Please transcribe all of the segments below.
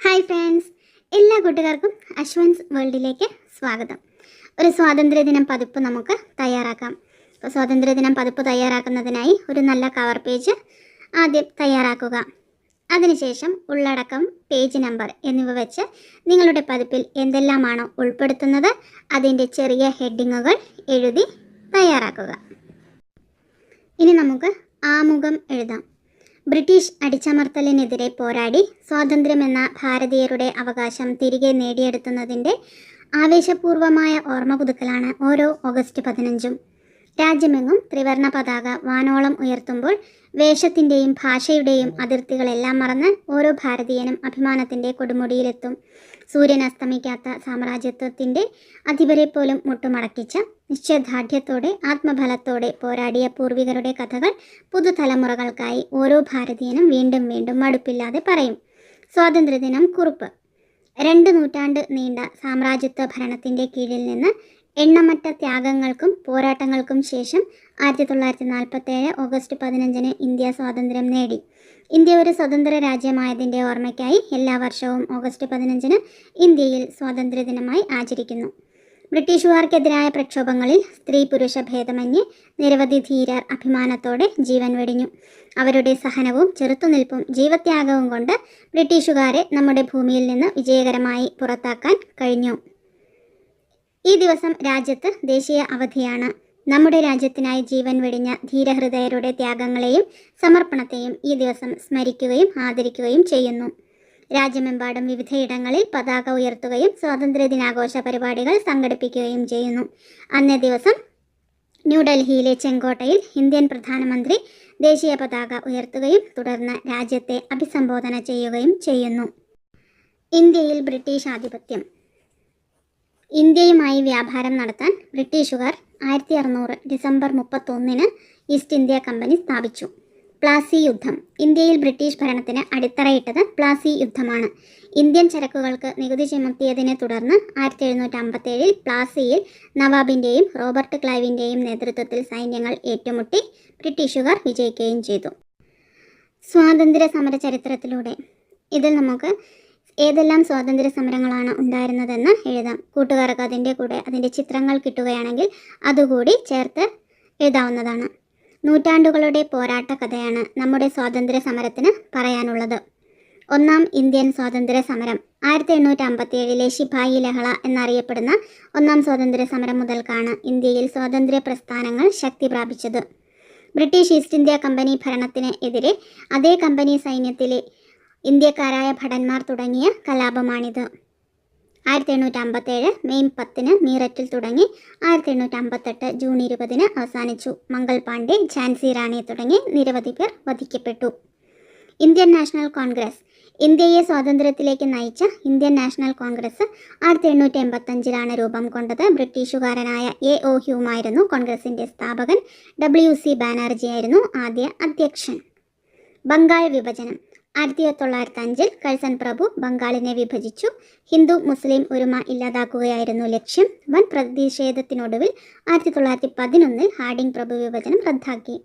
Hi friends. എല്ലാ കൂട്ടുകാർക്കും അശ്വൻസ് വേൾഡിലേക്ക് സ്വാഗതം. ഒരു സ്വാതന്ത്ര്യദിനം പതിപ്പ് നമുക്ക് തയ്യാറാക്കാം. അപ്പോൾ സ്വാതന്ത്ര്യദിനം പതിപ്പ് തയ്യാറാക്കുന്നതിനായി ഒരു നല്ല കവർ പേജ് ആദ്യം തയ്യാറാക്കുക. അതിനുശേഷം ഉള്ളടക്കം പേജ് നമ്പർ എന്നിവ വെച്ച് നിങ്ങളുടെ പതിപ്പിൽ എന്തെല്ലാമാണോ ഉൾപ്പെടുത്തുന്നത് അതിന്റെ ചെറിയ ഹെഡിങ്ങുകൾ എഴുതി തയ്യാറാക്കുക. ഇനി നമുക്ക് ആമുഖം എഴുതാം. ബ്രിട്ടീഷ് അടിച്ചമർത്തലിനെതിരെ പോരാടി സ്വാതന്ത്ര്യമെന്ന ഭാരതീയരുടെ അവകാശം തിരികെ നേടിയെടുക്കുന്നതിന്റെ ആവേശപൂർവമായ ഓർമ്മ പുതുക്കലാണ് ഓരോ ഓഗസ്റ്റ് പതിനഞ്ചും. രാജ്യമെങ്ങും ത്രിവർണ പതാക വാനോളം ഉയർത്തുമ്പോൾ വേഷത്തിന്റെയും ഭാഷയുടെയും അതിർത്തികളെല്ലാം മറന്ന് ഓരോ ഭാരതീയനും അഭിമാനത്തിന്റെ കൊടുമുടിയിലെത്തും. സൂര്യൻ അസ്തമിക്കാത്ത സാമ്രാജ്യത്വത്തിന്റെ അധിപരെ പോലും മുട്ടുമടക്കിച്ച നിശ്ചയദാർഢ്യത്തോടെ ആത്മഫലത്തോടെ പോരാടിയ പൂർവികരുടെ കഥകൾ പുതുതലമുറകൾക്കായി ഓരോ ഭാരതീയനും വീണ്ടും വീണ്ടും മടുപ്പില്ലാതെ പറയും. സ്വാതന്ത്ര്യദിനം കുറിപ്പ്. രണ്ട് നൂറ്റാണ്ട് നീണ്ട സാമ്രാജ്യത്വ ഭരണത്തിന്റെ കീഴിൽ നിന്ന് എണ്ണമറ്റ ത്യാഗങ്ങൾക്കും പോരാട്ടങ്ങൾക്കും ശേഷം ആയിരത്തി തൊള്ളായിരത്തി നാൽപ്പത്തേഴ് ഓഗസ്റ്റ് പതിനഞ്ചിന് ഇന്ത്യ സ്വാതന്ത്ര്യം നേടി. ഇന്ത്യ ഒരു സ്വതന്ത്ര രാജ്യമായതിന്റെ ഓർമ്മയ്ക്കായി എല്ലാ വർഷവും ഓഗസ്റ്റ് പതിനഞ്ചിന് ഇന്ത്യയിൽ സ്വാതന്ത്ര്യദിനമായി ആചരിക്കുന്നു. ബ്രിട്ടീഷുകാർക്കെതിരായ പ്രക്ഷോഭങ്ങളിൽ സ്ത്രീ പുരുഷ ഭേദമന്യേ നിരവധി ധീരർ അഭിമാനത്തോടെ ജീവൻ വെടിഞ്ഞു. അവരുടെ സഹനവും ചെറുത്തുനിൽപ്പും ജീവത്യാഗവും കൊണ്ട് ബ്രിട്ടീഷുകാരെ നമ്മുടെ ഭൂമിയിൽ നിന്ന് വിജയകരമായി പുറത്താക്കാൻ കഴിഞ്ഞു. ഈ ദിവസം രാജ്യത്ത് ദേശീയ അവധിയാണ്. നമ്മുടെ രാജ്യത്തിനായി ജീവൻ വെടിഞ്ഞ ധീരഹൃദയരുടെ ത്യാഗങ്ങളെയും സമർപ്പണത്തെയും ഈ ദിവസം സ്മരിക്കുകയും ആദരിക്കുകയും ചെയ്യുന്നു. രാജ്യമെമ്പാടും വിവിധയിടങ്ങളിൽ പതാക ഉയർത്തുകയും സ്വാതന്ത്ര്യ ദിനാഘോഷ പരിപാടികൾ സംഘടിപ്പിക്കുകയും ചെയ്യുന്നു. അന്നേ ദിവസം ന്യൂഡൽഹിയിലെ ചെങ്കോട്ടയിൽ ഇന്ത്യൻ പ്രധാനമന്ത്രി ദേശീയ പതാക ഉയർത്തുകയും തുടർന്ന് രാജ്യത്തെ അഭിസംബോധന ചെയ്യുകയും ചെയ്യുന്നു. ഇന്ത്യയിൽ ബ്രിട്ടീഷ് ആധിപത്യം ഇന്ത്യയുമായി വ്യാപാരം നടത്താൻ ബ്രിട്ടീഷുകാർ ആയിരത്തി അറുന്നൂറ് ഡിസംബർ മുപ്പത്തൊന്നിന് ഈസ്റ്റ് ഇന്ത്യ കമ്പനി സ്ഥാപിച്ചു. പ്ലാസി യുദ്ധം. ഇന്ത്യയിൽ ബ്രിട്ടീഷ് ഭരണത്തിന് അടിത്തറയിട്ടത് പ്ലാസി യുദ്ധമാണ്. ഇന്ത്യൻ ചരക്കുകൾക്ക് നികുതി ചുമത്തിയതിനെ തുടർന്ന് ആയിരത്തി എഴുന്നൂറ്റി അമ്പത്തേഴിൽ പ്ലാസിയിൽ നവാബിന്റെയും റോബർട്ട് ക്ലൈവിന്റെയും നേതൃത്വത്തിൽ സൈന്യങ്ങൾ ഏറ്റുമുട്ടി ബ്രിട്ടീഷുകാർ വിജയിക്കുകയും ചെയ്തു. സ്വാതന്ത്ര്യ സമര ചരിത്രത്തിലൂടെ ഇതിൽ നമുക്ക് ഏതെല്ലാം സ്വാതന്ത്ര്യ സമരങ്ങളാണ് ഉണ്ടായിരുന്നതെന്ന് എഴുതാം. കൂട്ടുകാർക്ക് അതിന്റെ കൂടെ അതിന്റെ ചിത്രങ്ങൾ കിട്ടുകയാണെങ്കിൽ അതുകൂടി ചേർത്ത് എഴുതാവുന്നതാണ്. നൂറ്റാണ്ടുകളുടെ പോരാട്ട കഥയാണ് നമ്മുടെ സ്വാതന്ത്ര്യ സമരത്തിന് പറയാനുള്ളത്. ഒന്നാം ഇന്ത്യൻ സ്വാതന്ത്ര്യ സമരം ആയിരത്തി എണ്ണൂറ്റി അമ്പത്തി ഏഴിലെ ശിപായി ലഹള എന്നറിയപ്പെടുന്ന ഒന്നാം സ്വാതന്ത്ര്യ സമരം മുതൽക്കാണ് ഇന്ത്യയിൽ സ്വാതന്ത്ര്യ പ്രസ്ഥാനങ്ങൾ ശക്തി പ്രാപിച്ചത്. ബ്രിട്ടീഷ് ഈസ്റ്റ് ഇന്ത്യ കമ്പനി ഭരണത്തിന് എതിരെ അതേ കമ്പനി സൈന്യത്തിലെ ഇന്ത്യക്കാരായ ഭടന്മാർ തുടങ്ങിയ കലാപമാണിത്. ആയിരത്തി എണ്ണൂറ്റി അമ്പത്തേഴ് മെയ് പത്തിന് മീററ്റിൽ തുടങ്ങി ആയിരത്തി എണ്ണൂറ്റി അമ്പത്തെട്ട് ജൂൺ ഇരുപതിന് അവസാനിച്ചു. മംഗൾ പാണ്ഡെ ഝാൻസി റാണി തുടങ്ങി നിരവധി പേർ വധിക്കപ്പെട്ടു. ഇന്ത്യൻ നാഷണൽ കോൺഗ്രസ് ഇന്ത്യയെ സ്വാതന്ത്ര്യത്തിലേക്ക് നയിച്ച ഇന്ത്യൻ നാഷണൽ കോൺഗ്രസ് ആയിരത്തി എണ്ണൂറ്റി എൺപത്തഞ്ചിലാണ് രൂപം കൊണ്ടത്. ബ്രിട്ടീഷുകാരനായ എ ഒ ഹ്യൂമായിരുന്നു കോൺഗ്രസിന്റെ സ്ഥാപകൻ. ഡബ്ല്യു സി ബാനർജിയായിരുന്നു ആദ്യ അധ്യക്ഷൻ. ബംഗാൾ വിഭജനം ആയിരത്തി തൊള്ളായിരത്തി അഞ്ചിൽ കഴ്സൺ പ്രഭു ബംഗാളിനെ വിഭജിച്ചു. ഹിന്ദു മുസ്ലിം ഒരുമ ഇല്ലാതാക്കുകയായിരുന്നു ലക്ഷ്യം. വൻ പ്രതിഷേധത്തിനൊടുവിൽ ആയിരത്തി തൊള്ളായിരത്തി പതിനൊന്നിൽ ഹാർഡിംഗ് പ്രഭു വിഭജനം റദ്ദാക്കി.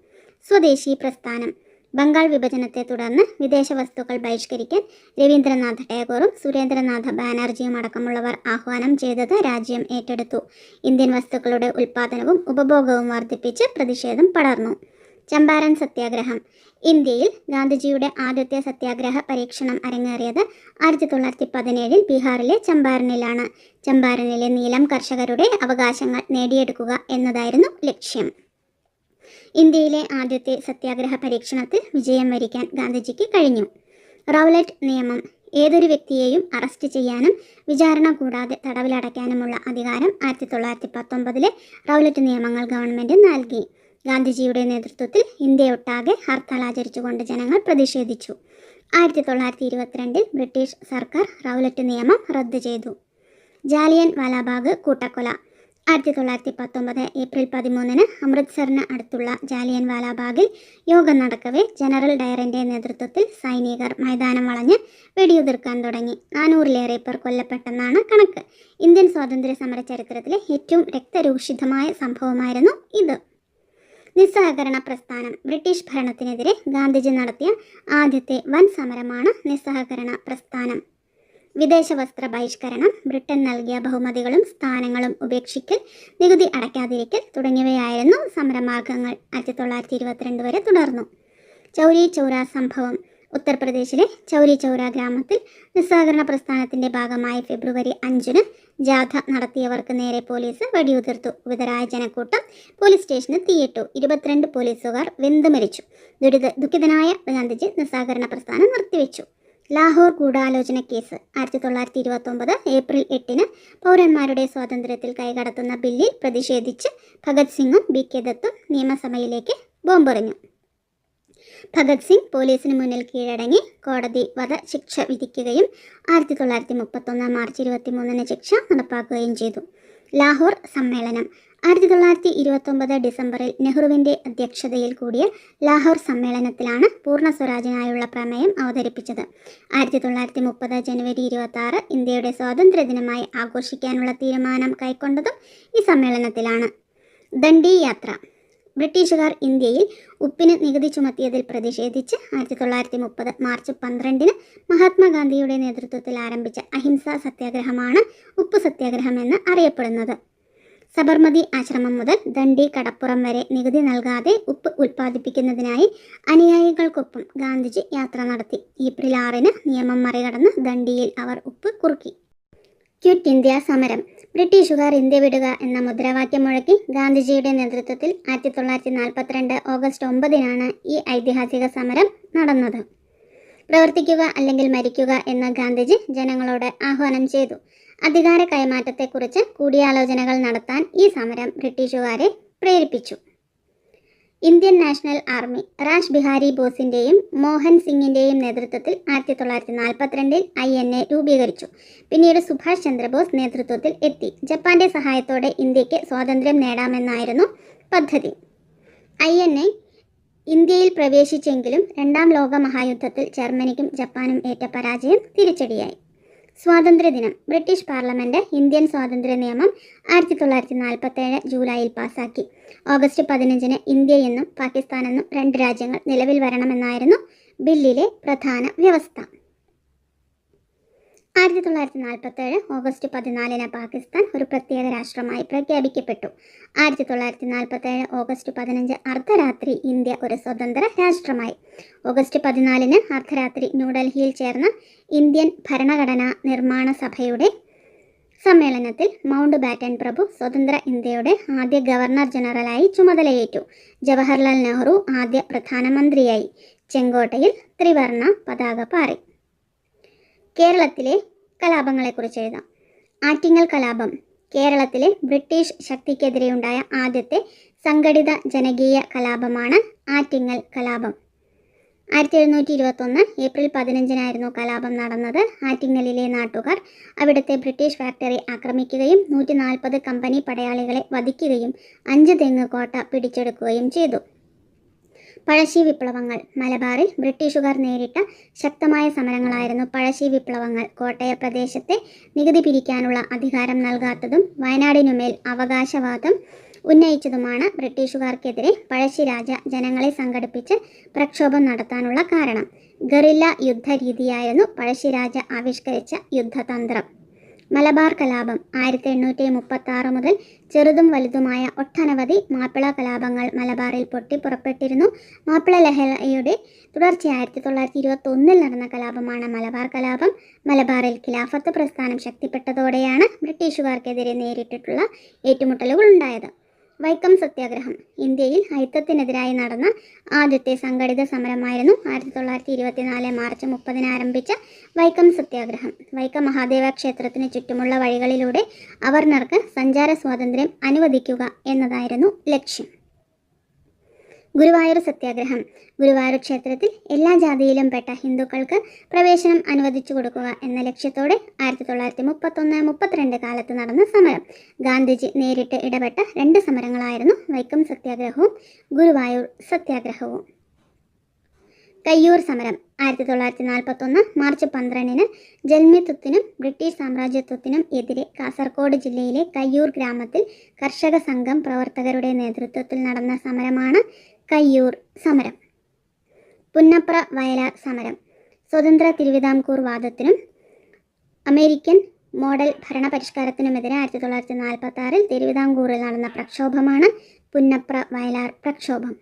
സ്വദേശി പ്രസ്ഥാനം. ബംഗാൾ വിഭജനത്തെ തുടർന്ന് വിദേശ വസ്തുക്കൾ ബഹിഷ്കരിക്കാൻ രവീന്ദ്രനാഥ ടാഗോറും സുരേന്ദ്രനാഥ ബാനർജിയും അടക്കമുള്ളവർ ആഹ്വാനം ചെയ്തത് രാജ്യം ഏറ്റെടുത്തു. ഇന്ത്യൻ വസ്തുക്കളുടെ ഉൽപ്പാദനവും ഉപഭോഗവും വർദ്ധിപ്പിച്ച് പ്രതിഷേധം പടർന്നു. ചമ്പാരൻ സത്യാഗ്രഹം. ഇന്ത്യയിൽ ഗാന്ധിജിയുടെ ആദ്യത്തെ സത്യാഗ്രഹ പരീക്ഷണം അരങ്ങേറിയത് ആയിരത്തി തൊള്ളായിരത്തി പതിനേഴിൽ ബീഹാറിലെ ചമ്പാരനിലാണ്. ചമ്പാരനിലെ നീലം കർഷകരുടെ അവകാശങ്ങൾ നേടിയെടുക്കുക എന്നതായിരുന്നു ലക്ഷ്യം. ഇന്ത്യയിലെ ആദ്യത്തെ സത്യാഗ്രഹ പരീക്ഷണത്തിൽ വിജയം വരിക്കാൻ ഗാന്ധിജിക്ക് കഴിഞ്ഞു. റൗലറ്റ് നിയമം. ഏതൊരു വ്യക്തിയെയും അറസ്റ്റ് ചെയ്യാനും വിചാരണ കൂടാതെ തടവിലടയ്ക്കാനുമുള്ള അധികാരം ആയിരത്തി തൊള്ളായിരത്തി പത്തൊമ്പതിലെ റൗലറ്റ് നിയമങ്ങൾ ഗവൺമെന്റ് നൽകി. ഗാന്ധിജിയുടെ നേതൃത്വത്തിൽ ഇന്ത്യയൊട്ടാകെ ഹർത്താൽ ആചരിച്ചുകൊണ്ട് ജനങ്ങൾ പ്രതിഷേധിച്ചു. ആയിരത്തി തൊള്ളായിരത്തി ഇരുപത്തിരണ്ടിൽ ബ്രിട്ടീഷ് സർക്കാർ റൗലറ്റ് നിയമം റദ്ദു ചെയ്തു. ജാലിയൻ വാലാബാഗ് കൂട്ടക്കൊല. ആയിരത്തി തൊള്ളായിരത്തി പത്തൊമ്പത് ഏപ്രിൽ പതിമൂന്നിന് അമൃത്സറിന് അടുത്തുള്ള ജാലിയൻ വാലാബാഗിൽ യോഗം നടക്കവേ ജനറൽ ഡയറിന്റെ നേതൃത്വത്തിൽ സൈനികർ മൈതാനം വളഞ്ഞ് വെടിയുതിർക്കാൻ തുടങ്ങി. നാനൂറിലേറെ പേർ കൊല്ലപ്പെട്ടെന്നാണ് കണക്ക്. ഇന്ത്യൻ സ്വാതന്ത്ര്യ സമര ചരിത്രത്തിലെ ഏറ്റവും രക്തരൂഷിതമായ സംഭവമായിരുന്നു ഇത്. നിസ്സഹകരണ പ്രസ്ഥാനം. ബ്രിട്ടീഷ് ഭരണത്തിനെതിരെ ഗാന്ധിജി നടത്തിയ ആദ്യത്തെ വൻ സമരമാണ് നിസ്സഹകരണ പ്രസ്ഥാനം. വിദേശ വസ്ത്ര ബഹിഷ്കരണം ബ്രിട്ടൻ നൽകിയ ബഹുമതികളും സ്ഥാനങ്ങളും ഉപേക്ഷിക്കൽ നികുതി അടയ്ക്കാതിരിക്കൽ തുടങ്ങിയവയായിരുന്നു സമരമാർഗങ്ങൾ ആയിരത്തി തൊള്ളായിരത്തി ഇരുപത്തിരണ്ട് വരെ തുടർന്നു. ചൗരി ചൗര സംഭവം. ഉത്തർപ്രദേശിലെ ചൗരി ചൗര ഗ്രാമത്തിൽ നിസ്സഹകരണ പ്രസ്ഥാനത്തിന്റെ ഭാഗമായി ഫെബ്രുവരി അഞ്ചിന് ജാഥ നടത്തിയവർക്ക് നേരെ പോലീസ് വെടിയുതിർത്തു. വിതരായ ജനക്കൂട്ടം പോലീസ് സ്റ്റേഷന് തീയിട്ടു. ഇരുപത്തിരണ്ട് പോലീസുകാർ വെന്തു മരിച്ചു. ദുരിത ദുഃഖിതനായ ഗാന്ധിജി നിസ്സഹകരണ പ്രസ്ഥാനം നിർത്തിവെച്ചു. ലാഹോർ ഗൂഢാലോചന കേസ്. ആയിരത്തി തൊള്ളായിരത്തി ഇരുപത്തൊമ്പത് ഏപ്രിൽ എട്ടിന് പൗരന്മാരുടെ സ്വാതന്ത്ര്യത്തിൽ കൈകടത്തുന്ന ബില്ലിൽ പ്രതിഷേധിച്ച് ഭഗത് സിംഗും ബി കെ ദത്തും നിയമസഭയിലേക്ക് ബോംബെറിഞ്ഞു. ഭഗത് സിംഗ് പോലീസിന് മുന്നിൽ കീഴടങ്ങി കോടതി വധശിക്ഷ വിധിക്കുകയും ആയിരത്തി തൊള്ളായിരത്തി മുപ്പത്തൊന്ന് മാർച്ച് ഇരുപത്തി മൂന്നിന് ശിക്ഷ നടപ്പാക്കുകയും ചെയ്തു. ലാഹോർ സമ്മേളനം ആയിരത്തി തൊള്ളായിരത്തി ഇരുപത്തൊമ്പത് ഡിസംബറിൽ നെഹ്റുവിന്റെ അധ്യക്ഷതയിൽ കൂടിയ ലാഹോർ സമ്മേളനത്തിലാണ് പൂർണ സ്വരാജിനായുള്ള പ്രമേയം അവതരിപ്പിച്ചത്. ആയിരത്തി തൊള്ളായിരത്തി മുപ്പത് ജനുവരി ഇരുപത്തി ഇന്ത്യയുടെ സ്വാതന്ത്ര്യ ദിനമായി ആഘോഷിക്കാനുള്ള തീരുമാനം കൈക്കൊണ്ടതും ഈ സമ്മേളനത്തിലാണ്. ദണ്ഡി യാത്ര ബ്രിട്ടീഷുകാർ ഇന്ത്യയിൽ ഉപ്പിന് നികുതി ചുമത്തിയതിൽ പ്രതിഷേധിച്ച് ആയിരത്തി തൊള്ളായിരത്തി മുപ്പത് മാർച്ച് പന്ത്രണ്ടിന് മഹാത്മാഗാന്ധിയുടെ നേതൃത്വത്തിൽ ആരംഭിച്ച അഹിംസാ സത്യാഗ്രഹമാണ് ഉപ്പ് സത്യാഗ്രഹം എന്ന് അറിയപ്പെടുന്നത്. സബർമതി ആശ്രമം മുതൽ ദണ്ഡി കടപ്പുറം വരെ നികുതി നൽകാതെ ഉപ്പ് ഉൽപ്പാദിപ്പിക്കുന്നതിനായി അനുയായികൾക്കൊപ്പം ഗാന്ധിജി യാത്ര നടത്തി. ഏപ്രിൽ ആറിന് നിയമം മറികടന്ന് ദണ്ഡിയിൽ അവർ ഉപ്പ് കുറുക്കി. ക്വിറ്റ് ഇന്ത്യ സമരം. ബ്രിട്ടീഷുകാർ ഇന്ത്യ വിടുക എന്ന മുദ്രാവാക്യം മുഴക്കി ഗാന്ധിജിയുടെ നേതൃത്വത്തിൽ ആയിരത്തി തൊള്ളായിരത്തി നാൽപ്പത്തിരണ്ട് ഓഗസ്റ്റ് ഒമ്പതിനാണ് ഈ ഐതിഹാസിക സമരം നടന്നത്. പ്രവർത്തിക്കുക അല്ലെങ്കിൽ മരിക്കുക എന്ന് ഗാന്ധിജി ജനങ്ങളോട് ആഹ്വാനം ചെയ്തു. അധികാര കൈമാറ്റത്തെക്കുറിച്ച് കൂടിയാലോചനകൾ നടത്താൻ ഈ സമരം ബ്രിട്ടീഷുകാരെ പ്രേരിപ്പിച്ചു. Indian national army Rash Bihari ബോസിന്റെയും Mohan സിംഗിന്റെയും നേതൃത്വത്തിൽ ആയിരത്തി തൊള്ളായിരത്തി നാൽപ്പത്തിരണ്ടിൽ ഐ എൻ എ രൂപീകരിച്ചു. പിന്നീട് സുഭാഷ് ചന്ദ്രബോസ് നേതൃത്വത്തിൽ എത്തി. ജപ്പാന്റെ സഹായത്തോടെ ഇന്ത്യയ്ക്ക് സ്വാതന്ത്ര്യം നേടാമെന്നായിരുന്നു പദ്ധതി. ഐ എൻ എ ഇന്ത്യയിൽ പ്രവേശിച്ചെങ്കിലും രണ്ടാം ലോക മഹായുദ്ധത്തിൽ ജർമ്മനിക്കും ജപ്പാനും ഏറ്റ പരാജയം തിരിച്ചടിയായി. സ്വാതന്ത്ര്യദിനം. ബ്രിട്ടീഷ് പാർലമെന്റ് ഇന്ത്യൻ സ്വാതന്ത്ര്യ നിയമം ആയിരത്തി തൊള്ളായിരത്തി നാൽപ്പത്തേഴ് ജൂലൈയിൽ പാസാക്കി. ഓഗസ്റ്റ് പതിനഞ്ചിന് ഇന്ത്യ എന്നും പാകിസ്ഥാൻ എന്നും രണ്ട് രാജ്യങ്ങൾ നിലവിൽ വരണമെന്നായിരുന്നു ബില്ലിലെ പ്രധാന വ്യവസ്ഥ. ആയിരത്തി തൊള്ളായിരത്തി നാൽപ്പത്തേഴ് ഓഗസ്റ്റ് പതിനാലിന് പാകിസ്ഥാൻ ഒരു പ്രത്യേക രാഷ്ട്രമായി പ്രഖ്യാപിക്കപ്പെട്ടു. ആയിരത്തി തൊള്ളായിരത്തി നാൽപ്പത്തേഴ് ഓഗസ്റ്റ് പതിനഞ്ച് അർദ്ധരാത്രി ഇന്ത്യ ഒരു സ്വതന്ത്ര രാഷ്ട്രമായി. ഓഗസ്റ്റ് പതിനാലിന് അർദ്ധരാത്രി ന്യൂഡൽഹിയിൽ ചേർന്ന ഇന്ത്യൻ ഭരണഘടനാ നിർമ്മാണ സഭയുടെ സമ്മേളനത്തിൽ മൗണ്ട് ബാറ്റൻ പ്രഭു സ്വതന്ത്ര ഇന്ത്യയുടെ ആദ്യ ഗവർണർ ജനറലായി ചുമതലയേറ്റു. ജവഹർലാൽ നെഹ്റു ആദ്യ പ്രധാനമന്ത്രിയായി. ചെങ്കോട്ടയിൽ ത്രിവർണ പതാക പാറി. കേരളത്തിലെ കലാപങ്ങളെക്കുറിച്ച് എഴുതാം. ആറ്റിങ്ങൽ കലാപം കേരളത്തിലെ ബ്രിട്ടീഷ് ശക്തിക്കെതിരെയുണ്ടായ ആദ്യത്തെ സംഘടിത ജനകീയ കലാപമാണ് ആറ്റിങ്ങൽ കലാപം. ആയിരത്തി എഴുന്നൂറ്റി ഇരുപത്തൊന്ന് ഏപ്രിൽ പതിനഞ്ചിനായിരുന്നു കലാപം നടന്നത്. ആറ്റിങ്ങലിലെ നാട്ടുകാർ അവിടുത്തെ ബ്രിട്ടീഷ് ഫാക്ടറി ആക്രമിക്കുകയും നൂറ്റി നാൽപ്പത് കമ്പനി പടയാളികളെ വധിക്കുകയും അഞ്ച് തെങ്ങ് കോട്ട പിടിച്ചെടുക്കുകയും ചെയ്തു. പഴശ്ശി വിപ്ലവങ്ങൾ. മലബാറിൽ ബ്രിട്ടീഷുകാർ നേരിട്ട ശക്തമായ സമരങ്ങളായിരുന്നു പഴശ്ശി വിപ്ലവങ്ങൾ. കോട്ടയ പ്രദേശത്തെ നികുതി പിരിക്കാനുള്ള അധികാരം നൽകാത്തതും വയനാടിനുമേൽ അവകാശവാദം ഉന്നയിച്ചതുമാണ് ബ്രിട്ടീഷുകാർക്കെതിരെ പഴശ്ശിരാജ ജനങ്ങളെ സംഘടിപ്പിച്ച് പ്രക്ഷോഭം നടത്താനുള്ള കാരണം. ഗറില്ല യുദ്ധ രീതിയായിരുന്നു പഴശ്ശിരാജ ആവിഷ്കരിച്ച യുദ്ധതന്ത്രം. മലബാർ കലാപം ആയിരത്തി എണ്ണൂറ്റി മുപ്പത്തി ആറ് മുതൽ ചെറുതും വലുതുമായ ഒട്ടനവധി മാപ്പിള കലാപങ്ങൾ മലബാറിൽ പൊട്ടിപ്പുറപ്പെട്ടിരുന്നു മാപ്പിള ലഹളയുടെ തുടർച്ച ആയിരത്തി തൊള്ളായിരത്തി ഇരുപത്തി ഒന്നിൽ നടന്ന കലാപമാണ് മലബാർ കലാപം. മലബാറിൽ ഖിലാഫത്ത് പ്രസ്ഥാനം ശക്തിപ്പെട്ടതോടെയാണ് ബ്രിട്ടീഷുകാർക്കെതിരെ നേരിട്ടിട്ടുള്ള ഏറ്റുമുട്ടലുകൾ ഉണ്ടായത്. വൈക്കം സത്യാഗ്രഹം. ഇന്ത്യയിൽ അയിത്തത്തിനെതിരായി നടന്ന ആദ്യത്തെ സംഘടിത സമരമായിരുന്നു ആയിരത്തി തൊള്ളായിരത്തി ഇരുപത്തിനാല് മാർച്ച് മുപ്പതിന് ആരംഭിച്ച വൈക്കം സത്യാഗ്രഹം. വൈക്കം മഹാദേവ ക്ഷേത്രത്തിന് ചുറ്റുമുള്ള വഴികളിലൂടെ അവർണർക്ക് സഞ്ചാര സ്വാതന്ത്ര്യം അനുവദിക്കുക എന്നതായിരുന്നു ലക്ഷ്യം. ഗുരുവായൂർ സത്യാഗ്രഹം. ഗുരുവായൂർ ക്ഷേത്രത്തിൽ എല്ലാ ജാതിയിലും പെട്ട ഹിന്ദുക്കൾക്ക് പ്രവേശനം അനുവദിച്ചു കൊടുക്കുക എന്ന ലക്ഷ്യത്തോടെ ആയിരത്തി തൊള്ളായിരത്തി മുപ്പത്തൊന്ന് മുപ്പത്തിരണ്ട് കാലത്ത് നടന്ന സമരം. ഗാന്ധിജി നേരിട്ട് ഇടപെട്ട രണ്ട് സമരങ്ങളായിരുന്നു വൈക്കം സത്യാഗ്രഹവും ഗുരുവായൂർ സത്യാഗ്രഹവും. കയ്യൂർ സമരം. ആയിരത്തി തൊള്ളായിരത്തി നാൽപ്പത്തൊന്ന് മാർച്ച് പന്ത്രണ്ടിന് ജന്മിത്വത്തിനും ബ്രിട്ടീഷ് സാമ്രാജ്യത്വത്തിനും എതിരെ കാസർഗോഡ് ജില്ലയിലെ കയ്യൂർ ഗ്രാമത്തിൽ കർഷക സംഘം പ്രവർത്തകരുടെ നേതൃത്വത്തിൽ നടന്ന സമരമാണ് കയ്യൂർ സമരം. പുന്നപ്ര വയലാർ സമരം. സ്വതന്ത്ര തിരുവിതാംകൂർ വാദത്തിനും അമേരിക്കൻ മോഡൽ ഭരണപരിഷ്കാരത്തിനുമെതിരെ ആയിരത്തി തൊള്ളായിരത്തി നാൽപ്പത്തി ആറിൽ തിരുവിതാംകൂറിൽ നടന്ന പ്രക്ഷോഭമാണ് പുന്നപ്ര വയലാർ പ്രക്ഷോഭം.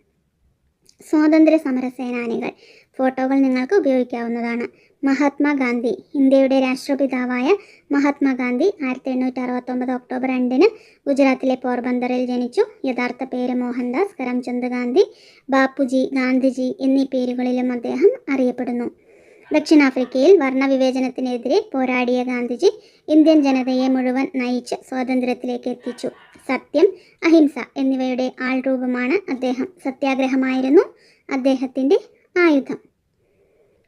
സ്വാതന്ത്ര്യ സമര സേനാനികൾ ഫോട്ടോകൾ നിങ്ങൾക്ക് ഉപയോഗിക്കാവുന്നതാണ്. മഹാത്മാഗാന്ധി ഇന്ത്യയുടെ രാഷ്ട്രപിതാവായ മഹാത്മാഗാന്ധി ആയിരത്തി എണ്ണൂറ്റി അറുപത്തൊമ്പത് ഒക്ടോബർ രണ്ടിന് ഗുജറാത്തിലെ പോർബന്ദറിൽ ജനിച്ചു. യഥാർത്ഥ പേര് മോഹൻദാസ് കരംചന്ദ് ഗാന്ധി ബാപ്പുജി ഗാന്ധിജി എന്നീ പേരുകളിലും അദ്ദേഹം അറിയപ്പെടുന്നു. ദക്ഷിണാഫ്രിക്കയിൽ വർണവിവേചനത്തിനെതിരെ പോരാടിയ ഗാന്ധിജി ഇന്ത്യൻ ജനതയെ മുഴുവൻ നയിച്ച് സ്വാതന്ത്ര്യത്തിലേക്ക് എത്തിച്ചു. സത്യം അഹിംസ എന്നിവയുടെ ആൾരൂപമാണ് അദ്ദേഹം. സത്യാഗ്രഹമായിരുന്നു അദ്ദേഹത്തിന്റെ ആയുധം.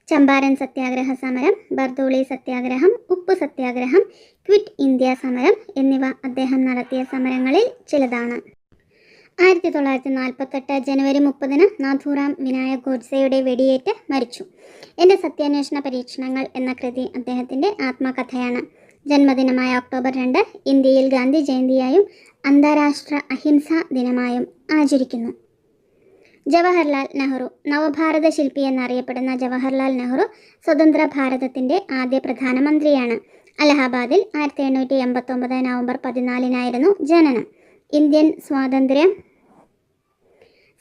ചമ്പാരൻ സത്യാഗ്രഹ സമരം ബർദോളി സത്യാഗ്രഹം ഉപ്പ് സത്യാഗ്രഹം ക്വിറ്റ് ഇന്ത്യ സമരം എന്നിവ അദ്ദേഹം നടത്തിയ സമരങ്ങളിൽ ചിലതാണ്. ആയിരത്തി തൊള്ളായിരത്തി നാൽപ്പത്തെട്ട് ജനുവരി മുപ്പതിന് നാഥുറാം വിനായക് ഗോഡ്സെയുടെ വെടിയേറ്റ് മരിച്ചു. എന്റെ സത്യാന്വേഷണ പരീക്ഷണങ്ങൾ എന്ന കൃതി അദ്ദേഹത്തിന്റെ ആത്മകഥയാണ്. ജന്മദിനമായ ഒക്ടോബർ രണ്ട് ഇന്ത്യയിൽ ഗാന്ധി ജയന്തിയായും അന്താരാഷ്ട്ര അഹിംസാ ദിനമായും ആചരിക്കുന്നു. ജവഹർലാൽ നെഹ്റു നവഭാരത ശില്പി എന്നറിയപ്പെടുന്ന ജവഹർലാൽ നെഹ്റു സ്വതന്ത്ര ഭാരതത്തിന്റെ ആദ്യ പ്രധാനമന്ത്രിയാണ്. അലഹബാദിൽ ആയിരത്തി എണ്ണൂറ്റി എൺപത്തൊമ്പത് നവംബർ പതിനാലിനായിരുന്നു ജനനം. ഇന്ത്യൻ സ്വാതന്ത്ര്യ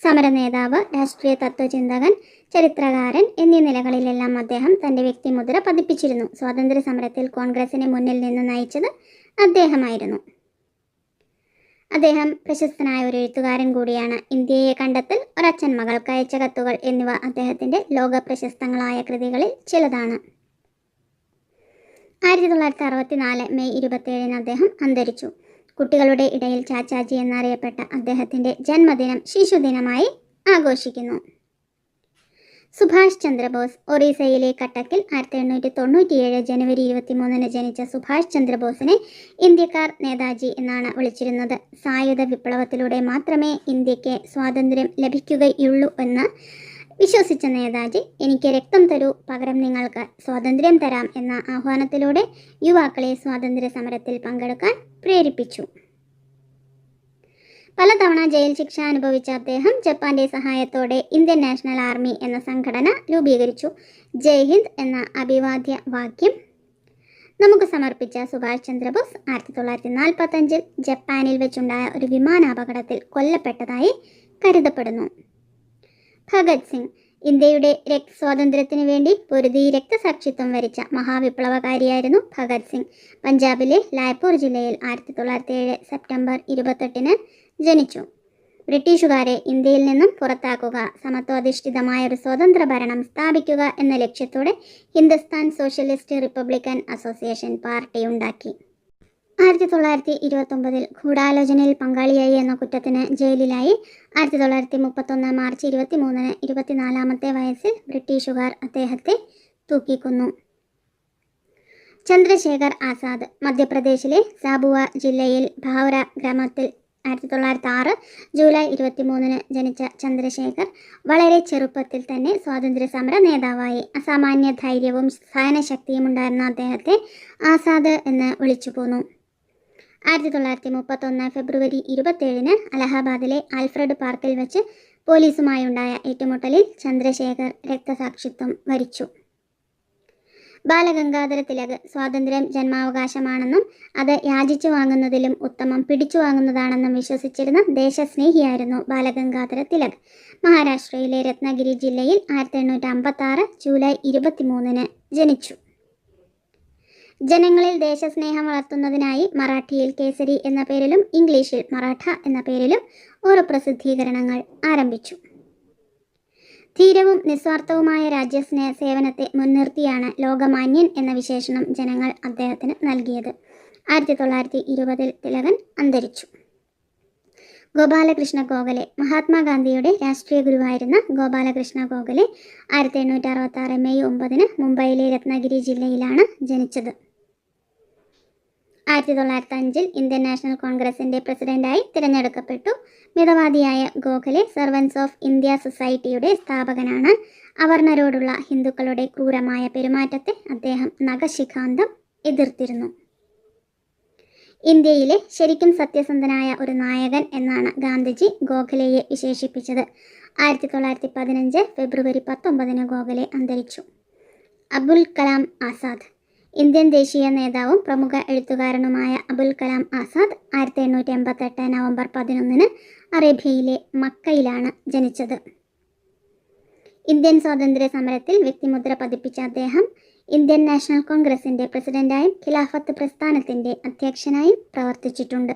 സമര നേതാവ് രാഷ്ട്രീയ തത്വചിന്തകൻ ചരിത്രകാരൻ എന്നീ നിലകളിലെല്ലാം അദ്ദേഹം തന്റെ വ്യക്തിമുദ്ര പതിപ്പിച്ചിരുന്നു. സ്വാതന്ത്ര്യ സമരത്തിൽ കോൺഗ്രസിനെ മുന്നിൽ നിന്ന് നയിച്ചത് അദ്ദേഹമായിരുന്നു. അദ്ദേഹം പ്രശസ്തനായ ഒരു എഴുത്തുകാരൻ കൂടിയാണ്. ഇന്ത്യയെ കണ്ടെത്തൽ ഒരച്ഛൻ മകൾക്ക് അയച്ച കത്തുകൾ എന്നിവ അദ്ദേഹത്തിന്റെ ലോക പ്രശസ്തങ്ങളായ കൃതികളിൽ ചിലതാണ്. ആയിരത്തി തൊള്ളായിരത്തി അറുപത്തി നാല് മെയ് ഇരുപത്തിയേഴിന് അദ്ദേഹം അന്തരിച്ചു. കുട്ടികളുടെ ഇടയിൽ ചാച്ചാജി എന്നറിയപ്പെട്ട അദ്ദേഹത്തിന്റെ ജന്മദിനം ശിശുദിനമായി ആഘോഷിക്കുന്നു. സുഭാഷ് ചന്ദ്രബോസ് ഒറീസയിലെ കട്ടക്കിൽ ആയിരത്തി എണ്ണൂറ്റി തൊണ്ണൂറ്റിയേഴ് ജനുവരി ഇരുപത്തിമൂന്നിന് ജനിച്ച സുഭാഷ് ചന്ദ്രബോസിനെ ഇന്ത്യക്കാർ നേതാജി എന്നാണ് വിളിച്ചിരുന്നത്. സായുധ വിപ്ലവത്തിലൂടെ മാത്രമേ ഇന്ത്യയ്ക്ക് സ്വാതന്ത്ര്യം ലഭിക്കുകയുള്ളൂ എന്ന് വിശ്വസിച്ച നേതാജി എനിക്ക് രക്തം തരൂ പകരം നിങ്ങൾക്ക് സ്വാതന്ത്ര്യം തരാം എന്ന ആഹ്വാനത്തിലൂടെ യുവാക്കളെ സ്വാതന്ത്ര്യ സമരത്തിൽ പങ്കെടുക്കാൻ പ്രേരിപ്പിച്ചു. പലതവണ ജയിൽ ശിക്ഷ അനുഭവിച്ച അദ്ദേഹം ജപ്പാന്റെ സഹായത്തോടെ ഇന്ത്യൻ നാഷണൽ ആർമി എന്ന സംഘടന രൂപീകരിച്ചു. ജയ് ഹിന്ദ് എന്ന അഭിവാദ്യ വാക്യം നമുക്ക് സമർപ്പിച്ച സുഭാഷ് ചന്ദ്രബോസ് ആയിരത്തി തൊള്ളായിരത്തി നാൽപ്പത്തഞ്ചിൽ ജപ്പാനിൽ വെച്ചുണ്ടായ ഒരു വിമാനാപകടത്തിൽ കൊല്ലപ്പെട്ടതായി കരുതപ്പെടുന്നു. ഭഗത് സിംഗ് ഇന്ത്യയുടെ രക് സ്വാതന്ത്ര്യത്തിനു വേണ്ടി പൊരുതി രക്തസാക്ഷിത്വം വരിച്ച മഹാവിപ്ലവകാരിയായിരുന്നു ഭഗത് സിംഗ്. പഞ്ചാബിലെ ലായ്പൂർ ജില്ലയിൽ ആയിരത്തി തൊള്ളായിരത്തി ഏഴ് സെപ്റ്റംബർ ഇരുപത്തെട്ടിന് ജനിച്ചു. ബ്രിട്ടീഷുകാരെ ഇന്ത്യയിൽ നിന്നും പുറത്താക്കുക സമത്വാധിഷ്ഠിതമായ ഒരു സ്വതന്ത്ര ഭരണം സ്ഥാപിക്കുക എന്ന ലക്ഷ്യത്തോടെ Hindustan socialist republican association party ഉണ്ടാക്കി. ആയിരത്തി തൊള്ളായിരത്തി ഇരുപത്തൊമ്പതിൽ ഗൂഢാലോചനയിൽ പങ്കാളിയായി എന്ന കുറ്റത്തിന് ജയിലിലായി. ആയിരത്തി തൊള്ളായിരത്തി മുപ്പത്തൊന്ന് മാർച്ച് ഇരുപത്തി മൂന്നിന് ഇരുപത്തിനാലാമത്തെ വയസ്സിൽ ബ്രിട്ടീഷുകാർ അദ്ദേഹത്തെ തൂക്കിക്കൊന്നു. ചന്ദ്രശേഖർ ആസാദ് മധ്യപ്രദേശിലെ സാബുവ ജില്ലയിൽ ഭാവര ഗ്രാമത്തിൽ ആയിരത്തി തൊള്ളായിരത്തി ആറ് ജൂലൈ ഇരുപത്തി മൂന്നിന് ജനിച്ച ചന്ദ്രശേഖർ വളരെ ചെറുപ്പത്തിൽ തന്നെ സ്വാതന്ത്ര്യ സമര നേതാവായി. അസാമാന്യ ധൈര്യവും സഹനശക്തിയും ഉണ്ടായിരുന്ന അദ്ദേഹത്തെ ആസാദ് എന്ന് വിളിച്ചു പോന്നു ആയിരത്തി തൊള്ളായിരത്തി മുപ്പത്തൊന്ന് ഫെബ്രുവരി ഇരുപത്തേഴിന് അലഹാബാദിലെ ആൽഫ്രഡ് പാർക്കിൽ വെച്ച് പോലീസുമായുണ്ടായ ഏറ്റുമുട്ടലിൽ ചന്ദ്രശേഖർ രക്തസാക്ഷിത്വം വരിച്ചു. ബാലഗംഗാധര തിലക് സ്വാതന്ത്ര്യം ജന്മാവകാശമാണെന്നും അത് യാചിച്ചു വാങ്ങുന്നതിലും ഉത്തമം പിടിച്ചു വാങ്ങുന്നതാണെന്നും വിശ്വസിച്ചിരുന്ന ദേശസ്നേഹിയായിരുന്നു ബാലഗംഗാധര തിലക് മഹാരാഷ്ട്രയിലെ രത്നഗിരി ജില്ലയിൽ ആയിരത്തി എണ്ണൂറ്റി അമ്പത്തി ആറ് ജൂലൈ ഇരുപത്തിമൂന്നിന് ജനിച്ചു. ജനങ്ങളിൽ ദേശസ്നേഹം വളർത്തുന്നതിനായി മറാഠിയിൽ കേസരി എന്ന പേരിലും ഇംഗ്ലീഷിൽ മറാഠ എന്ന പേരിലും ഓരോ പ്രസിദ്ധീകരണങ്ങൾ ആരംഭിച്ചു. ധീരവും നിസ്വാർത്ഥവുമായ രാജ്യസ്നേഹ സേവനത്തെ മുൻനിർത്തിയാണ് ലോകമാന്യൻ എന്ന വിശേഷണം ജനങ്ങൾ അദ്ദേഹത്തിന് നൽകിയത്. ആയിരത്തി തൊള്ളായിരത്തി ഇരുപതിൽ തിലകൻ അന്തരിച്ചു. ഗോപാലകൃഷ്ണ ഗോഖലെ മഹാത്മാഗാന്ധിയുടെ രാഷ്ട്രീയ ഗുരുവായിരുന്ന ഗോപാലകൃഷ്ണ ഗോഖലെ ആയിരത്തി എണ്ണൂറ്റി അറുപത്തി ആറ് മെയ് ഒമ്പതിന് മുംബൈയിലെ രത്നഗിരി ജില്ലയിലാണ് ജനിച്ചത്. ആയിരത്തി തൊള്ളായിരത്തി അഞ്ചിൽ ഇന്ത്യൻ നാഷണൽ കോൺഗ്രസിന്റെ പ്രസിഡന്റായി തിരഞ്ഞെടുക്കപ്പെട്ടു. മിതവാദിയായ ഗോഖലെ സെർവൻസ് ഓഫ് ഇന്ത്യ സൊസൈറ്റിയുടെ സ്ഥാപകനാണ്. അവർണരോടുള്ള ഹിന്ദുക്കളുടെ ക്രൂരമായ പെരുമാറ്റത്തെ അദ്ദേഹം നഖശിഖാന്തം എതിർത്തിരുന്നു. ഇന്ത്യയിലെ ശരിക്കും സത്യസന്ധനായ ഒരു നായകൻ എന്നാണ് ഗാന്ധിജി ഗോഖലെയെ വിശേഷിപ്പിച്ചത്. ആയിരത്തി തൊള്ളായിരത്തി പതിനഞ്ച് ഫെബ്രുവരി പത്തൊമ്പതിന് ഗോഖലെ അന്തരിച്ചു. അബുൽ കലാം ആസാദ് ഇന്ത്യൻ ദേശീയ നേതാവും പ്രമുഖ എഴുത്തുകാരനുമായ അബുൽ കലാം ആസാദ് ആയിരത്തി എണ്ണൂറ്റി എൺപത്തെട്ട് നവംബർ പതിനൊന്നിന് അറേബ്യയിലെ മക്കയിലാണ് ജനിച്ചത്. ഇന്ത്യൻ സ്വാതന്ത്ര്യ സമരത്തിൽ വ്യക്തിമുദ്ര പതിപ്പിച്ച അദ്ദേഹം ഇന്ത്യൻ നാഷണൽ കോൺഗ്രസിന്റെ പ്രസിഡന്റായും ഖിലാഫത്ത് പ്രസ്ഥാനത്തിന്റെ അധ്യക്ഷനായും പ്രവർത്തിച്ചിട്ടുണ്ട്.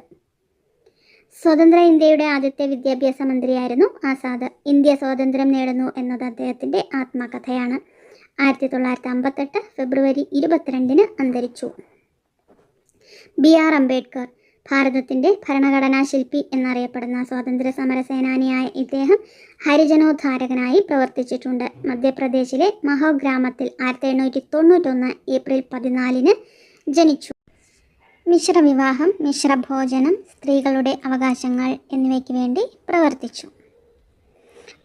സ്വതന്ത്ര ഇന്ത്യയുടെ ആദ്യത്തെ വിദ്യാഭ്യാസ മന്ത്രിയായിരുന്നു ആസാദ്. ഇന്ത്യ സ്വാതന്ത്ര്യം നേടുന്നു എന്നത് അദ്ദേഹത്തിന്റെ ആത്മകഥയാണ്. ആയിരത്തി തൊള്ളായിരത്തി അമ്പത്തെട്ട് ഫെബ്രുവരി ഇരുപത്തിരണ്ടിന് അന്തരിച്ചു. ബി ആർ അംബേദ്കർ ഭാരതത്തിന്റെ ഭരണഘടനാ ശില്പി എന്നറിയപ്പെടുന്ന സ്വാതന്ത്ര്യ സമര സേനാനിയായ ഇദ്ദേഹം ഹരിജനോദ്ധാരകനായി പ്രവർത്തിച്ചിട്ടുണ്ട്. മധ്യപ്രദേശിലെ മഹോ ഗ്രാമത്തിൽ ആയിരത്തി എണ്ണൂറ്റി തൊണ്ണൂറ്റൊന്ന് ഏപ്രിൽ പതിനാലിന് ജനിച്ചു. മിശ്രവിവാഹം മിശ്രഭോജനം സ്ത്രീകളുടെ അവകാശങ്ങൾ എന്നിവയ്ക്ക് വേണ്ടി പ്രവർത്തിച്ചു.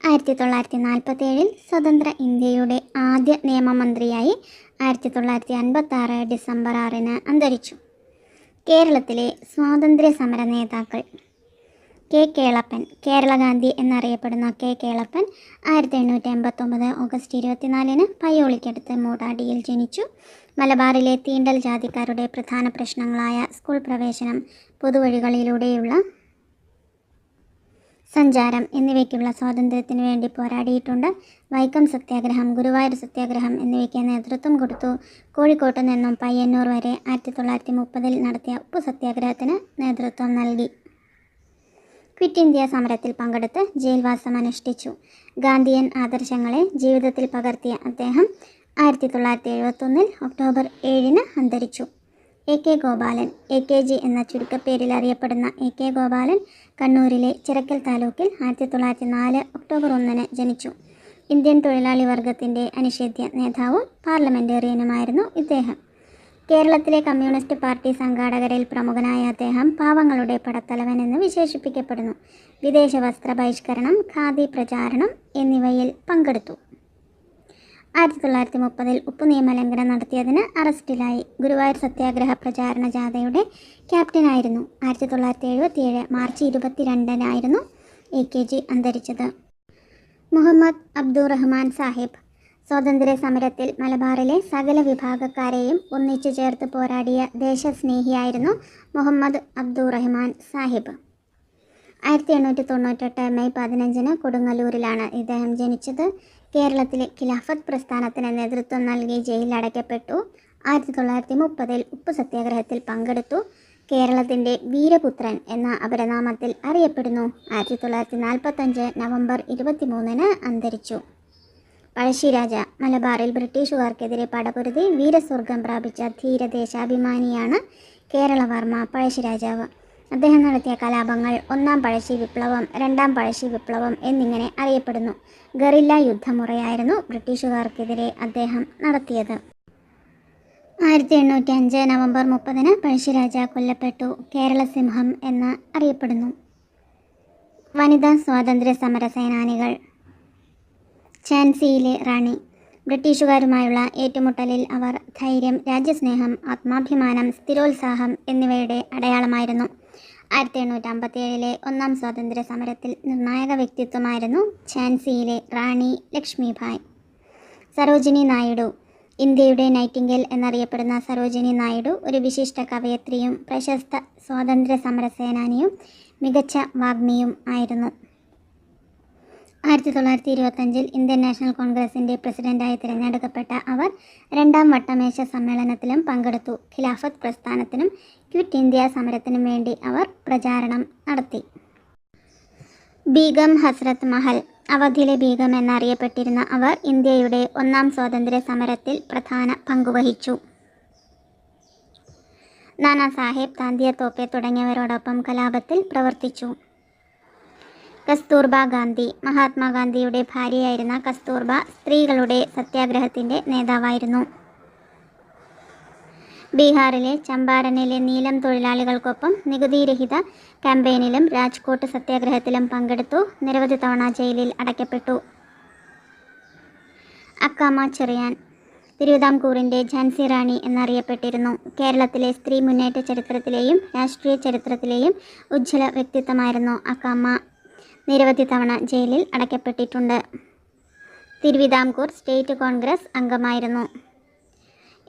ആയിരത്തി തൊള്ളായിരത്തി നാൽപ്പത്തി ഏഴിൽ സ്വതന്ത്ര ഇന്ത്യയുടെ ആദ്യ നിയമമന്ത്രിയായി ആയിരത്തി തൊള്ളായിരത്തി അൻപത്തി ആറ് ഡിസംബർ ആറിന് അന്തരിച്ചു. കേരളത്തിലെ സ്വാതന്ത്ര്യ സമര നേതാക്കൾ. കെ കേളപ്പൻ കേരള ഗാന്ധി എന്നറിയപ്പെടുന്ന കെ കേളപ്പൻ ആയിരത്തി എണ്ണൂറ്റി എൺപത്തൊമ്പത് ഓഗസ്റ്റ് ഇരുപത്തിനാലിന് പയ്യോളിക്കടുത്ത് മൂടാടിയിൽ ജനിച്ചു. മലബാറിലെ തീണ്ടൽ ജാതിക്കാരുടെ പ്രധാന പ്രശ്നങ്ങളായ സ്കൂൾ പ്രവേശനം പൊതുവഴികളിലൂടെയുള്ള സഞ്ചാരം എന്നിവയ്ക്കുള്ള സ്വാതന്ത്ര്യത്തിനു വേണ്ടി പോരാടിയിട്ടുണ്ട്. വൈക്കം സത്യാഗ്രഹം ഗുരുവായൂർ സത്യാഗ്രഹം എന്നിവയ്ക്ക് നേതൃത്വം കൊടുത്തു. കോഴിക്കോട്ട് നിന്നും പയ്യന്നൂർ വരെ ആയിരത്തി തൊള്ളായിരത്തി മുപ്പതിൽ നടത്തിയ ഉപ്പു സത്യാഗ്രഹത്തിന് നേതൃത്വം നൽകി. ക്വിറ്റ് ഇന്ത്യ സമരത്തിൽ പങ്കെടുത്ത് ജയിൽവാസം അനുഷ്ഠിച്ചു. ഗാന്ധിയൻ ആദർശങ്ങളെ ജീവിതത്തിൽ പകർത്തിയ അദ്ദേഹം ആയിരത്തി തൊള്ളായിരത്തി എഴുപത്തൊന്നിൽ ഒക്ടോബർ ഏഴിന് അന്തരിച്ചു. A K Gopalan A K G എന്ന ചുരുക്കപ്പേരിൽ അറിയപ്പെടുന്ന എ കെ ഗോപാലൻ കണ്ണൂരിലെ ചിറക്കൽ താലൂക്കിൽ ആയിരത്തി തൊള്ളായിരത്തി നാല് ഒക്ടോബർ ഒന്നിന് ജനിച്ചു. ഇന്ത്യൻ തൊഴിലാളി വർഗത്തിന്റെ അനിഷേധ്യ നേതാവും പാർലമെന്റേറിയനുമായിരുന്നു ഇദ്ദേഹം. കേരളത്തിലെ കമ്മ്യൂണിസ്റ്റ് പാർട്ടി സംഘാടകരിൽ പ്രമുഖനായ അദ്ദേഹം പാവങ്ങളുടെ പടത്തലവൻ എന്ന് വിശേഷിപ്പിക്കപ്പെടുന്നു. വിദേശ വസ്ത്ര ബഹിഷ്കരണം ഖാദി പ്രചാരണം എന്നിവയിൽ പങ്കെടുത്തു. ആയിരത്തി തൊള്ളായിരത്തി മുപ്പതിൽ ഉപ്പു നിയമലംഘനം നടത്തിയതിന് അറസ്റ്റിലായി. ഗുരുവായൂർ സത്യാഗ്രഹ പ്രചാരണ ജാഥയുടെ ക്യാപ്റ്റനായിരുന്നു. ആയിരത്തി തൊള്ളായിരത്തി എഴുപത്തിയേഴ് മാർച്ച് ഇരുപത്തിരണ്ടിനായിരുന്നു എ കെ ജി അന്തരിച്ചത്. മുഹമ്മദ് അബ്ദുറഹ്മാൻ സാഹിബ് സ്വാതന്ത്ര്യ സമരത്തിൽ മലബാറിലെ സകല വിഭാഗക്കാരെയും ഒന്നിച്ചു ചേർത്ത് പോരാടിയ ദേശസ്നേഹിയായിരുന്നു മുഹമ്മദ് അബ്ദുറഹ്മാൻ സാഹിബ്. ആയിരത്തി എണ്ണൂറ്റി തൊണ്ണൂറ്റെട്ട് മെയ് പതിനഞ്ചിന് കൊടുങ്ങല്ലൂരിലാണ് ഇദ്ദേഹം ജനിച്ചത്. കേരളത്തിലെ ഖിലാഫത്ത് പ്രസ്ഥാനത്തിന് നേതൃത്വം നൽകി ജയിലിൽ അടയ്ക്കപ്പെട്ടു. ആയിരത്തി തൊള്ളായിരത്തി മുപ്പതിൽ ഉപ്പു സത്യാഗ്രഹത്തിൽ പങ്കെടുത്തു. കേരളത്തിന്റെ വീരപുത്രൻ എന്ന അപരനാമത്തിൽ അറിയപ്പെടുന്നു. ആയിരത്തി തൊള്ളായിരത്തി നാൽപ്പത്തഞ്ച് നവംബർ ഇരുപത്തിമൂന്നിന് അന്തരിച്ചു. പഴശ്ശിരാജ മലബാറിൽ ബ്രിട്ടീഷുകാർക്കെതിരെ പടപൊരുതി വീരസ്വർഗം പ്രാപിച്ച ധീരദേശാഭിമാനിയാണ് കേരളവർമ്മ പഴശ്ശിരാജാവ് അദ്ദേഹം നടത്തിയ കലാപങ്ങൾ ഒന്നാം പഴശ്ശി വിപ്ലവം രണ്ടാം പഴശ്ശി വിപ്ലവം എന്നിങ്ങനെ അറിയപ്പെടുന്നു. ഗറില്ല യുദ്ധമുറയായിരുന്നു ബ്രിട്ടീഷുകാർക്കെതിരെ അദ്ദേഹം നടത്തിയത്. ആയിരത്തി എണ്ണൂറ്റി അഞ്ച് നവംബർ മുപ്പതിന് പഴശ്ശിരാജ കൊല്ലപ്പെട്ടു. കേരള സിംഹം എന്ന് അറിയപ്പെടുന്നു. വനിതാ സ്വാതന്ത്ര്യ സമര സേനാനികൾ. ഝാൻസിയിലെ റാണി. ബ്രിട്ടീഷുകാരുമായുള്ള ഏറ്റുമുട്ടലിൽ അവർ ധൈര്യം രാജ്യസ്നേഹം ആത്മാഭിമാനം സ്ഥിരോത്സാഹം എന്നിവയുടെ അടയാളമായിരുന്നു. ആയിരത്തി എണ്ണൂറ്റി അമ്പത്തിയേഴിലെ ഒന്നാം സ്വാതന്ത്ര്യ സമരത്തിൽ നിർണായക വ്യക്തിത്വമായിരുന്നു ഝാൻസിയിലെ റാണി ലക്ഷ്മിഭായ്. സരോജിനി നായിഡു ഇന്ത്യയുടെ നൈറ്റിംഗേൽ എന്നറിയപ്പെടുന്ന സരോജിനി നായിഡു ഒരു വിശിഷ്ട കവയത്രിയും പ്രശസ്ത സ്വാതന്ത്ര്യ സമര സേനാനിയും മികച്ച വാഗ്മിയും ആയിരുന്നു. ആയിരത്തി തൊള്ളായിരത്തി ഇരുപത്തഞ്ചിൽ ഇന്ത്യൻ നാഷണൽ കോൺഗ്രസിന്റെ പ്രസിഡന്റായി തിരഞ്ഞെടുക്കപ്പെട്ട അവർ രണ്ടാം വട്ടമേശ സമ്മേളനത്തിലും പങ്കെടുത്തു. ഖിലാഫത്ത് പ്രസ്ഥാനത്തിനും ക്വിറ്റ് ഇന്ത്യ സമരത്തിനും വേണ്ടി അവർ പ്രചാരണം നടത്തി. ബീഗം ഹസ്രത് മഹൽ അവധിലെ ബീഗം എന്നറിയപ്പെട്ടിരുന്ന അവർ ഇന്ത്യയുടെ ഒന്നാം സ്വാതന്ത്ര്യ സമരത്തിൽ പ്രധാന പങ്കുവഹിച്ചു. നാനാ സാഹേബ് താന്തിയ തോപ്പെ തുടങ്ങിയവരോടൊപ്പം കലാപത്തിൽ പ്രവർത്തിച്ചു. കസ്തൂർബ ഗാന്ധി മഹാത്മാഗാന്ധിയുടെ ഭാര്യയായിരുന്ന കസ്തൂർബ സ്ത്രീകളുടെ സത്യാഗ്രഹത്തിന്റെ നേതാവായിരുന്നു. ബീഹാറിലെ ചമ്പാരനിലെ നീലം തൊഴിലാളികൾക്കൊപ്പം നികുതിരഹിത ക്യാമ്പയിനിലും രാജ്കോട്ട് സത്യാഗ്രഹത്തിലും പങ്കെടുത്തു. നിരവധി തവണ ജയിലിൽ അടയ്ക്കപ്പെട്ടു. അക്കാമ ചെറിയാൻ. തിരുവിതാംകൂറിന്റെ ഝാൻസി റാണി എന്നറിയപ്പെട്ടിരുന്നു. കേരളത്തിലെ സ്ത്രീ മുന്നേറ്റ ചരിത്രത്തിലെയും രാഷ്ട്രീയ ചരിത്രത്തിലെയും ഉജ്ജ്വല വ്യക്തിത്വമായിരുന്നു അക്കാമ്മ നിരവധി തവണ ജയിലിൽ അടയ്ക്കപ്പെട്ടിട്ടുണ്ട്. തിരുവിതാംകൂർ സ്റ്റേറ്റ് കോൺഗ്രസ് അംഗമായിരുന്നു.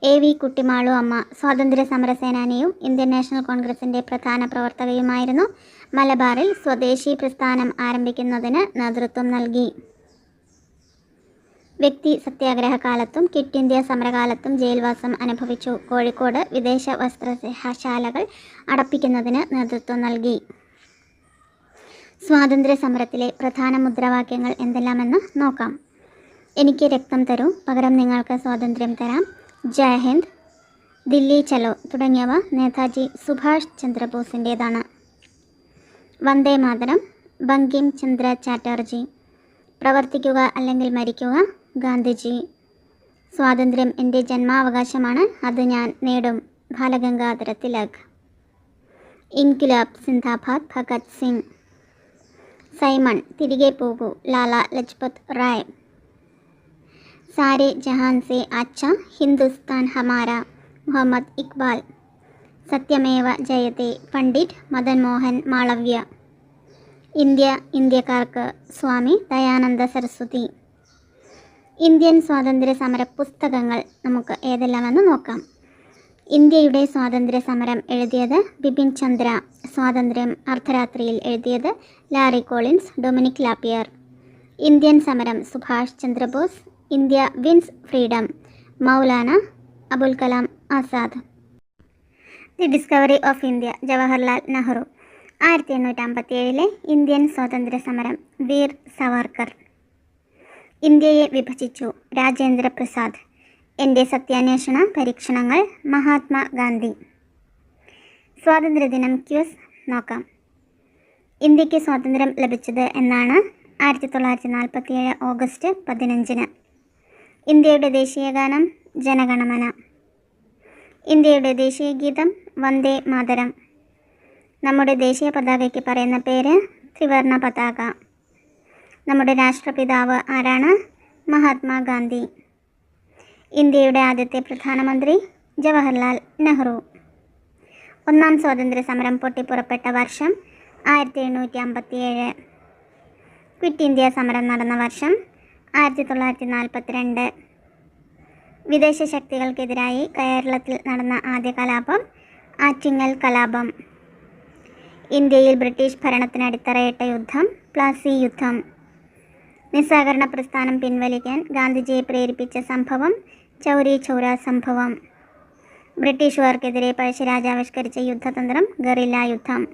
എ വി കുട്ടിമാളു അമ്മ സ്വാതന്ത്ര്യ സമര സേനാനിയും ഇന്ത്യൻ നാഷണൽ കോൺഗ്രസിന്റെ പ്രധാന പ്രവർത്തകയുമായിരുന്നു. മലബാറിൽ സ്വദേശി പ്രസ്ഥാനം ആരംഭിക്കുന്നതിന് നേതൃത്വം നൽകി. വ്യക്തി സത്യാഗ്രഹ കാലത്തും ക്വിറ്റ് ഇന്ത്യ സമരകാലത്തും ജയിൽവാസം അനുഭവിച്ചു. കോഴിക്കോട് വിദേശ വസ്ത്രശാലകൾ അടപ്പിക്കുന്നതിന് നേതൃത്വം നൽകി. സ്വാതന്ത്ര്യ സമരത്തിലെ പ്രധാന മുദ്രാവാക്യങ്ങൾ എന്തെല്ലാമെന്ന് നോക്കാം. എനിക്ക് രക്തം തരൂ പകരം നിങ്ങൾക്ക് സ്വാതന്ത്ര്യം തരാം. ജയ് ഹിന്ദ്. ദില്ലി ചലോ തുടങ്ങിയവ നേതാജി സുഭാഷ് ചന്ദ്രബോസിന്റേതാണ് വന്ദേ മാതരം ബങ്കിം ചന്ദ്ര ചാറ്റർജി. പ്രവർത്തിക്കുക അല്ലെങ്കിൽ മരിക്കുക ഗാന്ധിജി. സ്വാതന്ത്ര്യം എന്റെ ജന്മാവകാശമാണ് അത് ഞാൻ നേടും. ബാലഗംഗാധര തിലക് ഇൻക്വിലാബ് സിന്ദാബാദ് ഭഗത് സിംഗ്. സൈമൺ തിരികെ പോകൂ ലാല ലജ്പത് റായ്. സാരെ ജഹാൻ സെ അച്ഛ ഹിന്ദുസ്ഥാൻ ഹമാര മുഹമ്മദ് ഇക്ബാൽ സത്യമേവ ജയത്തെ പണ്ഡിറ്റ് മദൻ മോഹൻ മാളവ്യ ഇന്ത്യ ഇന്ത്യക്കാർക്ക് സ്വാമി ദയാനന്ദ സരസ്വതി ഇന്ത്യൻ സ്വാതന്ത്ര്യ സമര പുസ്തകങ്ങൾ നമുക്ക് ഏതെല്ലാമെന്ന് നോക്കാം. ഇന്ത്യയുടെ സ്വാതന്ത്ര്യ സമരം എഴുതിയത് ബിപിൻ ചന്ദ്ര സ്വാതന്ത്ര്യം അർദ്ധരാത്രിയിൽ എഴുതിയത് Larry Collins Dominique Lapierre. Indian സമരം Subhash Chandrabose India wins freedom. Maulana Abul Kalam Azad. The discovery of India Jawaharlal Nehru. ആയിരത്തി എണ്ണൂറ്റി അമ്പത്തി ഏഴിലെ ഇന്ത്യൻ സ്വാതന്ത്ര്യ സമരം വീർ സവർക്കർ. ഇന്ത്യയെ വിഭജിച്ചു രാജേന്ദ്ര പ്രസാദ്. എന്റെ സത്യാന്വേഷണ പരീക്ഷണങ്ങൾ മഹാത്മാഗാന്ധി സ്വാതന്ത്ര്യദിനം ക്യൂസ് നോക്കാം. ഇന്ത്യയ്ക്ക് സ്വാതന്ത്ര്യം ലഭിച്ചത് എന്നാണ് ആയിരത്തി തൊള്ളായിരത്തി നാൽപ്പത്തി ഏഴ് ഓഗസ്റ്റ് പതിനഞ്ചിന്. ഇന്ത്യയുടെ ദേശീയഗാനം ജനഗണമന. ഇന്ത്യയുടെ ദേശീയ ഗീതം വന്ദേ മാതരം. നമ്മുടെ ദേശീയ പതാകയ്ക്ക് പറയുന്ന പേര് ത്രിവർണ പതാക. നമ്മുടെ രാഷ്ട്രപിതാവ് ആരാണ്? മഹാത്മാഗാന്ധി ഇന്ത്യയുടെ ആദ്യത്തെ പ്രധാനമന്ത്രി ജവഹർലാൽ നെഹ്റു. ഒന്നാം സ്വാതന്ത്ര്യ സമരം പൊട്ടിപ്പുറപ്പെട്ട വർഷം ആയിരത്തി എണ്ണൂറ്റി അമ്പത്തിയേഴ്. ക്വിറ്റ് ഇന്ത്യ സമരം നടന്ന വർഷം ആയിരത്തി തൊള്ളായിരത്തി നാൽപ്പത്തിരണ്ട് വിദേശ ശക്തികൾക്കെതിരായി കേരളത്തിൽ നടന്ന ആദ്യ കലാപം ആറ്റിങ്ങൽ കലാപം. ഇന്ത്യയിൽ ബ്രിട്ടീഷ് ഭരണത്തിന് അടിത്തറയിട്ട യുദ്ധം പ്ലാസി യുദ്ധം. നിസ്സഹകരണ പ്രസ്ഥാനം പിൻവലിക്കാൻ ഗാന്ധിജിയെ പ്രേരിപ്പിച്ച സംഭവം ചൗരി ചൗര സംഭവം. ബ്രിട്ടീഷുകാർക്കെതിരെ പഴശ്ശിരാജ ആവിഷ്കരിച്ച യുദ്ധതന്ത്രം ഗറില്ല യുദ്ധം.